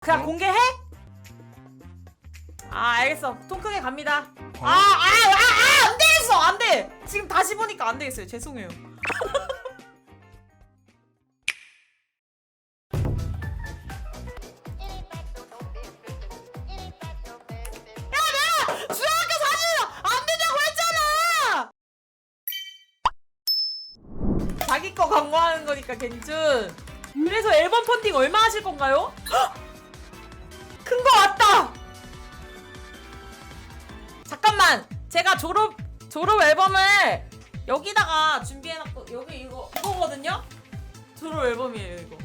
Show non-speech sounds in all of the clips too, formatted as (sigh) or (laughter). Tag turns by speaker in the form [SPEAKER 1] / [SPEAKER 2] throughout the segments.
[SPEAKER 1] 그냥 공개해? 아 알겠어. 통 크게 갑니다. 아아 아 아 안 되겠어! 안돼! 지금 다시 보니까 안 되겠어요. 죄송해요. (laughs) 야 내가 중학교 사진 안 된다고 했잖아! 자기 거 광고하는 거니까 괜춘 그래서 앨범 펀딩 얼마 하실 건가요? (gasps) 큰 거 왔다! 잠깐만 제가 졸업 졸업 앨범을 여기다가 준비해놨고 여기 이거 이거거든요? 졸업 앨범이에요 이거.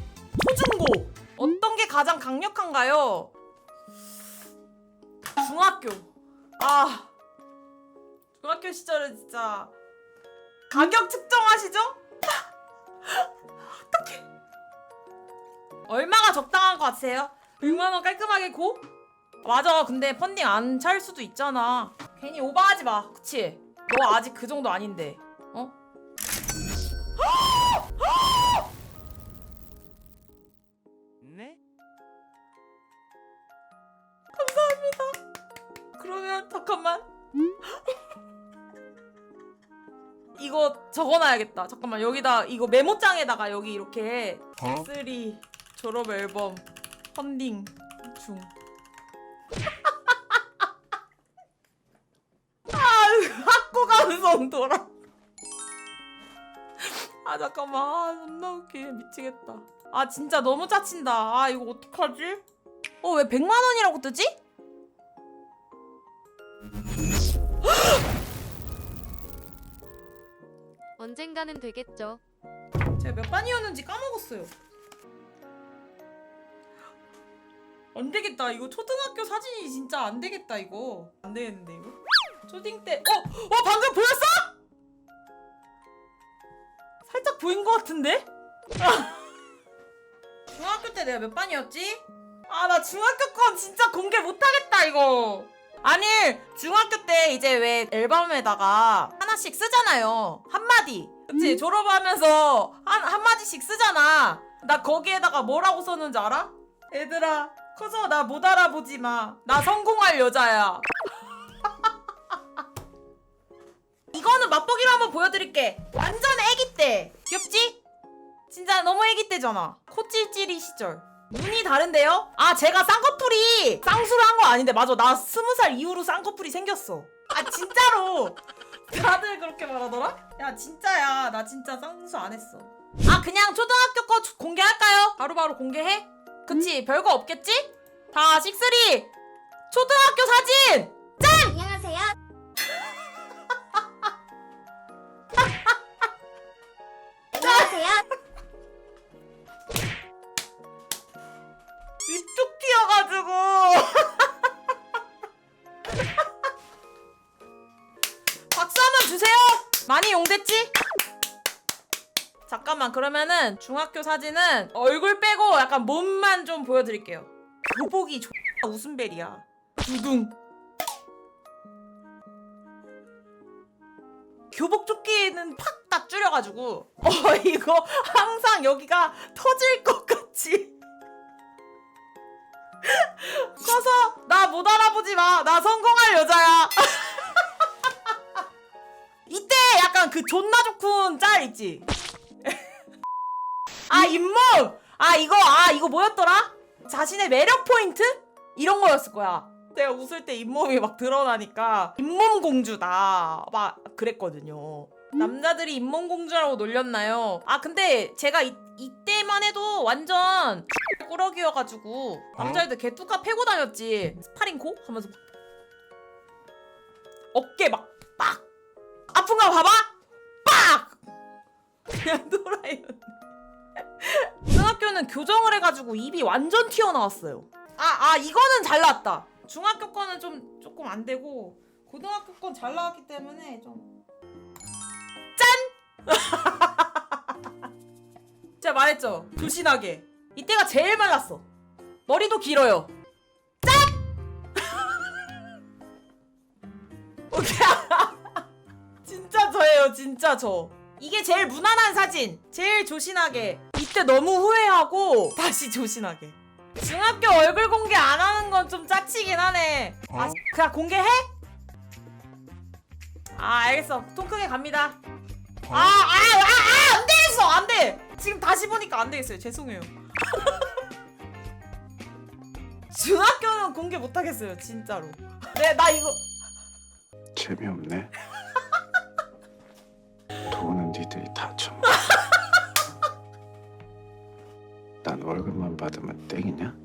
[SPEAKER 1] 초중고! 어떤 게 가장 강력한가요? 중학교. 아 중학교 시절은 진짜 가격 측정하시죠? (laughs) 어떡해! 얼마가 적당한 것 같으세요 100만원 깔끔하게 고? 맞아 근데 펀딩 안 찰 수도 있잖아 괜히 오버하지 마 그치? 너 아직 그 정도 아닌데 어?
[SPEAKER 2] 네?
[SPEAKER 1] 그러면 잠깐만 이거 적어놔야겠다 잠깐만 여기다 이거 메모장에다가 여기 이렇게
[SPEAKER 2] 어?
[SPEAKER 1] 쓰리 졸업 앨범 펀딩 중 (laughs) 아, 학고 감성 돌아. 아 잠깐만, 아 존나 웃기네 미치겠다. 아 진짜 너무 짜친다. 아 이거 어떡하지? 어 왜 100만 원이라고 뜨지? (gasps)
[SPEAKER 3] 언젠가는 되겠죠.
[SPEAKER 1] 제가 몇 반이었는지 까먹었어요. 안 되겠다. 이거 초등학교 사진이 진짜 안 되겠다 이거. 안 되겠는데 이거. 초딩 때 어? 어 방금 보였어? 살짝 보인 것 같은데? 아. 중학교 때 내가 몇 반이었지? 아 나 중학교 건 진짜 공개 못하겠다 이거. 아니 중학교 때 이제 왜 앨범에다가 하나씩 쓰잖아요 한마디 그치 졸업하면서 한, 한마디씩 쓰잖아 나 거기에다가 뭐라고 썼는지 알아? 얘들아 커서 나 못 알아보지 마 나 성공할 여자야. (laughs) 이거는 맛보기로 한번 보여드릴게. 완전 애기 때. 귀엽지? 진짜 너무 애기 때잖아. 코찔찔이 시절. 눈이 다른데요? 아 제가 쌍꺼풀이 쌍수를 한 거 아닌데. 맞아. 나 스무 살 이후로 쌍꺼풀이 생겼어. 아 진짜로. 다들 그렇게 말하더라? 야 진짜야. 나 진짜 쌍수 안 했어. 아 그냥 초등학교 거 주- 공개할까요? 바로바로 공개해? 그치 별거 없겠지? 다 식스리 초등학교 사진
[SPEAKER 4] 안녕하세요. (laughs) 안녕하세요.
[SPEAKER 1] 입뚝 튀어가지고 (laughs) 박수 한번 주세요 많이 용됐지? 잠깐만 그러면은 중학교 사진은 얼굴 빼고 약간 몸만 좀 보여드릴게요 교복이 X 웃음벨이야 두둥 교복 조끼는 팍 딱 줄여가지고 어 이거 항상 여기가 터질 것 같이 커서 나 못 알아보지 마. 나 성공할 여자야. (laughs) 이때 약간 그 존나 좋군 짤 있지. 아 잇몸. 아 이거 아 이거 뭐였더라? 자신의 매력 포인트 이런 거였을 거야. 내가 웃을 때 잇몸이 막 드러나니까 잇몸 공주다 막 그랬거든요. 남자들이 잇몸 공주라고 놀렸나요? 아 근데 제가 이, 이때만 해도 완전 (laughs) 꾸러기여가지고 남자애들 개뚜까 패고 다녔지 스파링코 하면서 막 어깨 막 빡 아픈가 봐봐 빡 (laughs) 그냥 놀아요 고등학교는 교정을 해가지고 입이 완전 튀어나왔어요 아 아 이거는 잘 나왔다 중학교 거는 좀 조금 안 되고 고등학교 건 잘 나왔기 때문에 좀 짠! (laughs) 제가 말했죠 조신하게 이때가 제일 말랐어. 머리도 길어요. 짠! (laughs) 오케이. 진짜 저예요, 진짜 저. 이게 제일 무난한 사진. 제일 조신하게. 이때 너무 후회하고 다시 조신하게. 중학교 얼굴 공개 안 하는 건 좀 짜치긴 하네. 아,
[SPEAKER 2] 어?
[SPEAKER 1] 그냥 공개해? 아, 알겠어. 통 크게 갑니다. 아, 아, 아, 아, 안 되겠어. 안 돼. 지금 다시 보니까 안 되겠어요. 죄송해요. (laughs) 중학교는 공개 못 하겠어요. 진짜로. 네, 나 이거
[SPEAKER 5] 재미없네. (laughs) 돈은 니들이 다 처먹어. 월급만 받으면 땡이냐?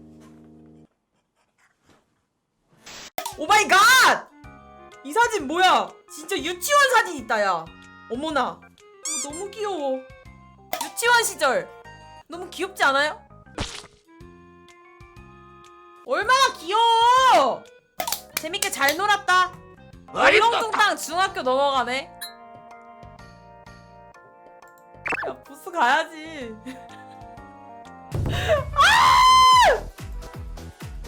[SPEAKER 1] 오 마이 갓! 이 사진 뭐야? 진짜 유치원 사진 있다, 야. 어머나. 어, 너무 귀여워. 유치원 시절. 너무 귀엽지 않아요? 얼마나 귀여워! 재밌게 잘 놀았다. 얼렁뚱땅 중학교 넘어가네. 야, 부스 가야지. (laughs)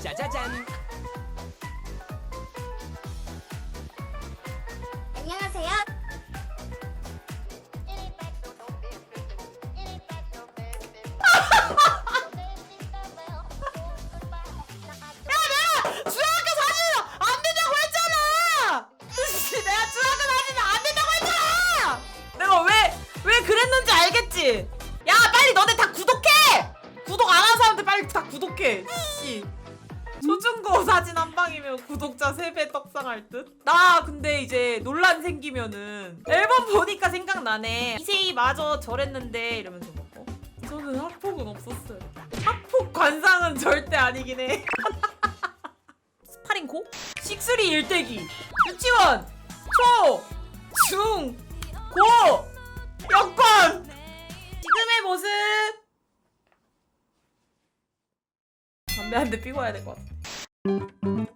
[SPEAKER 2] 짜자잔.
[SPEAKER 1] 초중고 사진 한 방이면 구독자 3배 떡상할 듯? 나 근데 이제 논란 생기면은 앨범 보니까 생각나네. 이세희 마저 저랬는데 이러면서 뭐, 어? 저는 학폭은 없었어요. 학폭 관상은 절대 아니긴 해. (laughs) 스파링고? 식스리 일대기 유치원 초 중 고 여권 지금의 모습 담배 한 대 피고 와야 될 것 같아 Thank you.